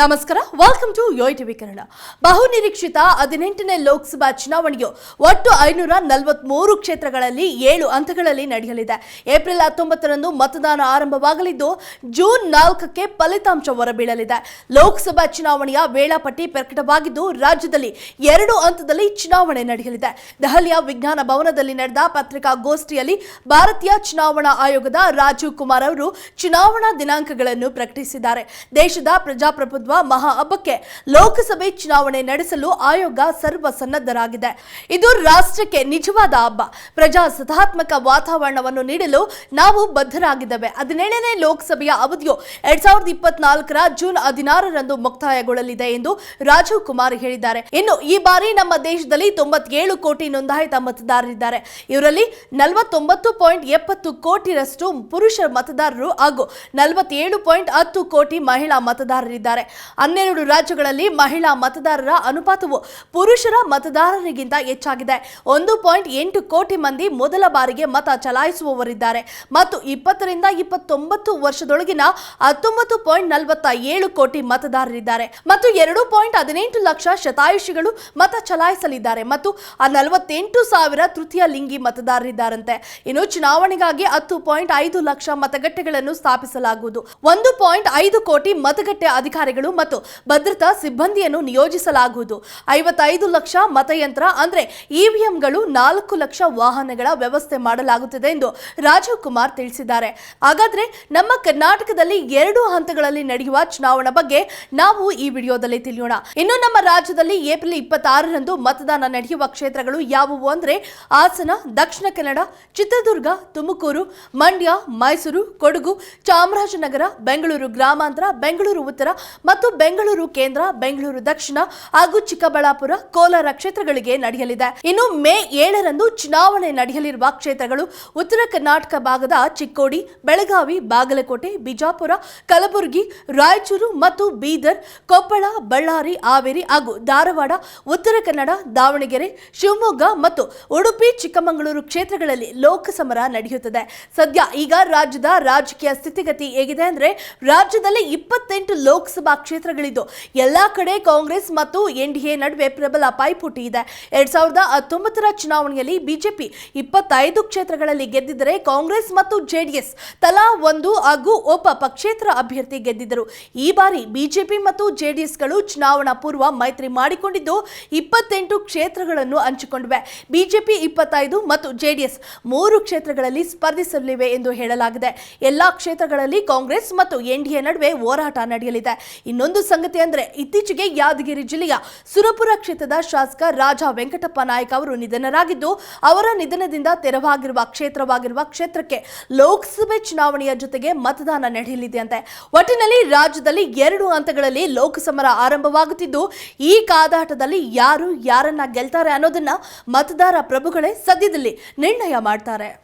ನಮಸ್ಕಾರ welcome to Yoyo TV Kannada ಬಹುನಿರೀಕ್ಷಿತ ಹದಿನೆಂಟನೇ ಲೋಕಸಭಾ ಚುನಾವಣೆಯು ಒಟ್ಟು ಐನೂರ ನಲವತ್ಮೂರು ಕ್ಷೇತ್ರಗಳಲ್ಲಿ ಏಳು ಹಂತಗಳಲ್ಲಿ ನಡೆಯಲಿದೆ. ಏಪ್ರಿಲ್ ಹತ್ತೊಂಬತ್ತರಂದು ಮತದಾನ ಆರಂಭವಾಗಲಿದ್ದು, ಜೂನ್ ನಾಲ್ಕಕ್ಕೆ ಫಲಿತಾಂಶ ಹೊರಬೀಳಲಿದೆ. ಲೋಕಸಭಾ ಚುನಾವಣೆಯ ವೇಳಾಪಟ್ಟಿ ಪ್ರಕಟವಾಗಿದ್ದು, ರಾಜ್ಯದಲ್ಲಿ ಎರಡು ಹಂತದಲ್ಲಿ ಚುನಾವಣೆ ನಡೆಯಲಿದೆ. ದೆಹಲಿಯ ವಿಜ್ಞಾನ ಭವನದಲ್ಲಿ ನಡೆದ ಪತ್ರಿಕಾಗೋಷ್ಠಿಯಲ್ಲಿ ಭಾರತೀಯ ಚುನಾವಣಾ ಆಯೋಗದ ರಾಜೀವ್ ಕುಮಾರ್ ಅವರು ಚುನಾವಣಾ ದಿನಾಂಕಗಳನ್ನು ಪ್ರಕಟಿಸಿದ್ದಾರೆ. ದೇಶದ ಪ್ರಜಾಪ್ರಭುತ್ವ ಮಹಾ ಹಬ್ಬಕ್ಕೆ ಲೋಕಸಭೆ ಚುನಾವಣೆ ನಡೆಸಲು ಆಯೋಗ ಸರ್ವಸನ್ನದ್ಧರಾಗಿದೆ. ಇದು ರಾಷ್ಟ್ರಕ್ಕೆ ನಿಜವಾದ ಹಬ್ಬ. ಪ್ರಜಾಸತ್ತಾತ್ಮಕ ವಾತಾವರಣವನ್ನು ನೀಡಲು ನಾವು ಬದ್ಧರಾಗಿದ್ದೇವೆ. ಹದಿನೇಳನೇ ಲೋಕಸಭೆಯ ಅವಧಿಯು ಎರಡ್ ಸಾವಿರದ ಇಪ್ಪತ್ನಾಲ್ಕರ ಜೂನ್ ಹದಿನಾರರಂದು ಮುಕ್ತಾಯಗೊಳ್ಳಲಿದೆ ಎಂದು ರಾಜೀವ್ ಕುಮಾರ್ ಹೇಳಿದ್ದಾರೆ. ಇನ್ನು ಈ ಬಾರಿ ನಮ್ಮ ದೇಶದಲ್ಲಿ ತೊಂಬತ್ತೇಳು ಕೋಟಿ ನೋಂದಾಯಿತ ಮತದಾರರಿದ್ದಾರೆ. ಇವರಲ್ಲಿ ನಲವತ್ತೊಂಬತ್ತು ಪಾಯಿಂಟ್ ಎಪ್ಪತ್ತು ಕೋಟಿರಷ್ಟು ಪುರುಷ ಮತದಾರರು ಹಾಗೂ ನಲವತ್ತೇಳು ಪಾಯಿಂಟ್ ಹತ್ತು ಕೋಟಿ ಮಹಿಳಾ ಮತದಾರರಿದ್ದಾರೆ. ಹನ್ನೆರಡು ರಾಜ್ಯಗಳಲ್ಲಿ ಮಹಿಳಾ ಮತದಾರರ ಅನುಪಾತವು ಪುರುಷರ ಮತದಾರರಿಗಿಂತ ಹೆಚ್ಚಾಗಿದೆ. ಒಂದು ಪಾಯಿಂಟ್ ಎಂಟು ಕೋಟಿ ಮಂದಿ ಮೊದಲ ಬಾರಿಗೆ ಮತ ಚಲಾಯಿಸುವವರಿದ್ದಾರೆ. ಮತ್ತು ಇಪ್ಪತ್ತರಿಂದ ಇಪ್ಪತ್ತೊಂಬತ್ತು ವರ್ಷದೊಳಗಿನ ಹತ್ತೊಂಬತ್ತು ಪಾಯಿಂಟ್ ನಲವತ್ತ ಏಳು ಕೋಟಿ ಮತದಾರರಿದ್ದಾರೆ. ಮತ್ತು ಎರಡು ಪಾಯಿಂಟ್ ಹದಿನೆಂಟು ಲಕ್ಷ ಶತಾಯುಷಿಗಳು ಮತ ಚಲಾಯಿಸಲಿದ್ದಾರೆ. ಮತ್ತು ಆ ನಲವತ್ತೆಂಟು ಸಾವಿರ ತೃತೀಯ ಲಿಂಗಿ ಮತದಾರರಿದ್ದಾರಂತೆ. ಇನ್ನು ಚುನಾವಣೆಗಾಗಿ ಹತ್ತು ಪಾಯಿಂಟ್ ಐದು ಲಕ್ಷ ಮತಗಟ್ಟೆಗಳನ್ನು ಸ್ಥಾಪಿಸಲಾಗುವುದು. ಒಂದು ಪಾಯಿಂಟ್ ಐದು ಕೋಟಿ ಮತಗಟ್ಟೆ ಅಧಿಕಾರಿಗಳು ಮತ್ತು ಭದ್ರತಾ ಸಿಬ್ಬಂದಿಯನ್ನು ನಿಯೋಜಿಸಲಾಗುವುದು. ಐವತ್ತೈದು ಲಕ್ಷ ಮತಯಂತ್ರ ಅಂದ್ರೆ ಇವಿಎಂಗಳು ನಾಲ್ಕು ಲಕ್ಷ ವಾಹನಗಳ ವ್ಯವಸ್ಥೆ ಮಾಡಲಾಗುತ್ತದೆ ಎಂದು ರಾಜೀವ್ ಕುಮಾರ್ ತಿಳಿಸಿದ್ದಾರೆ. ಹಾಗಾದ್ರೆ ನಮ್ಮ ಕರ್ನಾಟಕದಲ್ಲಿ ಎರಡು ಹಂತಗಳಲ್ಲಿ ನಡೆಯುವ ಚುನಾವಣಾ ಬಗ್ಗೆ ನಾವು ಈ ವಿಡಿಯೋದಲ್ಲಿ ತಿಳಿಯೋಣ. ಇನ್ನು ನಮ್ಮ ರಾಜ್ಯದಲ್ಲಿ ಏಪ್ರಿಲ್ ಇಪ್ಪತ್ತಾರರಂದು ಮತದಾನ ನಡೆಯುವ ಕ್ಷೇತ್ರಗಳು ಯಾವುವು ಅಂದ್ರೆ ಹಾಸನ, ದಕ್ಷಿಣ ಕನ್ನಡ, ಚಿತ್ರದುರ್ಗ, ತುಮಕೂರು, ಮಂಡ್ಯ, ಮೈಸೂರು, ಕೊಡಗು, ಚಾಮರಾಜನಗರ, ಬೆಂಗಳೂರು ಗ್ರಾಮಾಂತರ, ಬೆಂಗಳೂರು ಉತ್ತರ ಮತ್ತು ಬೆಂಗಳೂರು ಕೇಂದ್ರ, ಬೆಂಗಳೂರು ದಕ್ಷಿಣ ಹಾಗೂ ಚಿಕ್ಕಬಳ್ಳಾಪುರ, ಕೋಲಾರ ಕ್ಷೇತ್ರಗಳಿಗೆ ನಡೆಯಲಿದೆ. ಇನ್ನು ಮೇ ಏಳರಂದು ಚುನಾವಣೆ ನಡೆಯಲಿರುವ ಕ್ಷೇತ್ರಗಳು ಉತ್ತರ ಕರ್ನಾಟಕ ಭಾಗದ ಚಿಕ್ಕೋಡಿ, ಬೆಳಗಾವಿ, ಬಾಗಲಕೋಟೆ, ಬಿಜಾಪುರ, ಕಲಬುರಗಿ, ರಾಯಚೂರು ಮತ್ತು ಬೀದರ್, ಕೊಪ್ಪಳ, ಬಳ್ಳಾರಿ, ಹಾವೇರಿ ಹಾಗೂ ಧಾರವಾಡ, ಉತ್ತರ ಕನ್ನಡ, ದಾವಣಗೆರೆ, ಶಿವಮೊಗ್ಗ ಮತ್ತು ಉಡುಪಿ, ಚಿಕ್ಕಮಗಳೂರು ಕ್ಷೇತ್ರಗಳಲ್ಲಿ ಲೋಕಸಮರ ನಡೆಯುತ್ತದೆ. ಸದ್ಯ ಈಗ ರಾಜ್ಯದ ರಾಜಕೀಯ ಸ್ಥಿತಿಗತಿ ಹೇಗಿದೆ ಅಂದ್ರೆ ರಾಜ್ಯದಲ್ಲಿ ಇಪ್ಪತ್ತೆಂಟು ಲೋಕಸಭಾ ಕ್ಷೇತ್ರಗಳಿದ್ದು ಎಲ್ಲ ಕಡೆ ಕಾಂಗ್ರೆಸ್ ಮತ್ತು ಎನ್ಡಿಎ ನಡುವೆ ಪ್ರಬಲ ಪೈಪೋಟಿ ಇದೆ. ಎರಡ್ ಸಾವಿರದ ಹತ್ತೊಂಬತ್ತರ ಚುನಾವಣೆಯಲ್ಲಿ ಬಿಜೆಪಿ ಇಪ್ಪತ್ತೈದು ಕ್ಷೇತ್ರಗಳಲ್ಲಿ ಗೆದ್ದಿದ್ದರೆ ಕಾಂಗ್ರೆಸ್ ಮತ್ತು ಜೆಡಿಎಸ್ ತಲಾ ಒಂದು ಹಾಗೂ ಒಬ್ಬ ಪಕ್ಷೇತರ ಅಭ್ಯರ್ಥಿ ಗೆದ್ದಿದ್ದರು. ಈ ಬಾರಿ ಬಿಜೆಪಿ ಮತ್ತು ಜೆಡಿಎಸ್ಗಳು ಚುನಾವಣಾ ಪೂರ್ವ ಮೈತ್ರಿ ಮಾಡಿಕೊಂಡಿದ್ದು ಇಪ್ಪತ್ತೆಂಟು ಕ್ಷೇತ್ರಗಳನ್ನು ಹಂಚಿಕೊಂಡಿವೆ. ಬಿಜೆಪಿ ಇಪ್ಪತ್ತೈದು ಮತ್ತು ಜೆಡಿಎಸ್ ಮೂರು ಕ್ಷೇತ್ರಗಳಲ್ಲಿ ಸ್ಪರ್ಧಿಸಲಿವೆ ಎಂದು ಹೇಳಲಾಗಿದೆ. ಎಲ್ಲಾ ಕ್ಷೇತ್ರಗಳಲ್ಲಿ ಕಾಂಗ್ರೆಸ್ ಮತ್ತು ಎನ್ಡಿಎ ನಡುವೆ ಹೋರಾಟ ನಡೆಯಲಿದೆ. ಇನ್ನೊಂದು ಸಂಗತಿ ಅಂದ್ರೆ ಇತ್ತೀಚೆಗೆ ಯಾದಗಿರಿ ಜಿಲ್ಲೆಯ ಸುರಪುರ ಕ್ಷೇತ್ರದ ಶಾಸಕ ರಾಜ ವೆಂಕಟಪ್ಪ ನಾಯಕ್ ಅವರು ನಿಧನರಾಗಿದ್ದು, ಅವರ ನಿಧನದಿಂದ ತೆರವಾಗಿರುವ ಕ್ಷೇತ್ರವಾಗಿರುವ ಕ್ಷೇತ್ರಕ್ಕೆ ಲೋಕಸಭೆ ಚುನಾವಣೆಯ ಜೊತೆಗೆ ಮತದಾನ ನಡೆಯಲಿದೆ ಅಂತೆ. ಒಟ್ಟಿನಲ್ಲಿ ರಾಜ್ಯದಲ್ಲಿ ಎರಡು ಹಂತಗಳಲ್ಲಿ ಲೋಕಸಮರ ಆರಂಭವಾಗುತ್ತಿದ್ದು, ಈ ಕಾದಾಟದಲ್ಲಿ ಯಾರು ಯಾರನ್ನ ಗೆಲ್ತಾರೆ ಅನ್ನೋದನ್ನ ಮತದಾರ ಪ್ರಭುಗಳೇ ಸದ್ಯದಲ್ಲಿ ನಿರ್ಣಯ ಮಾಡ್ತಾರೆ.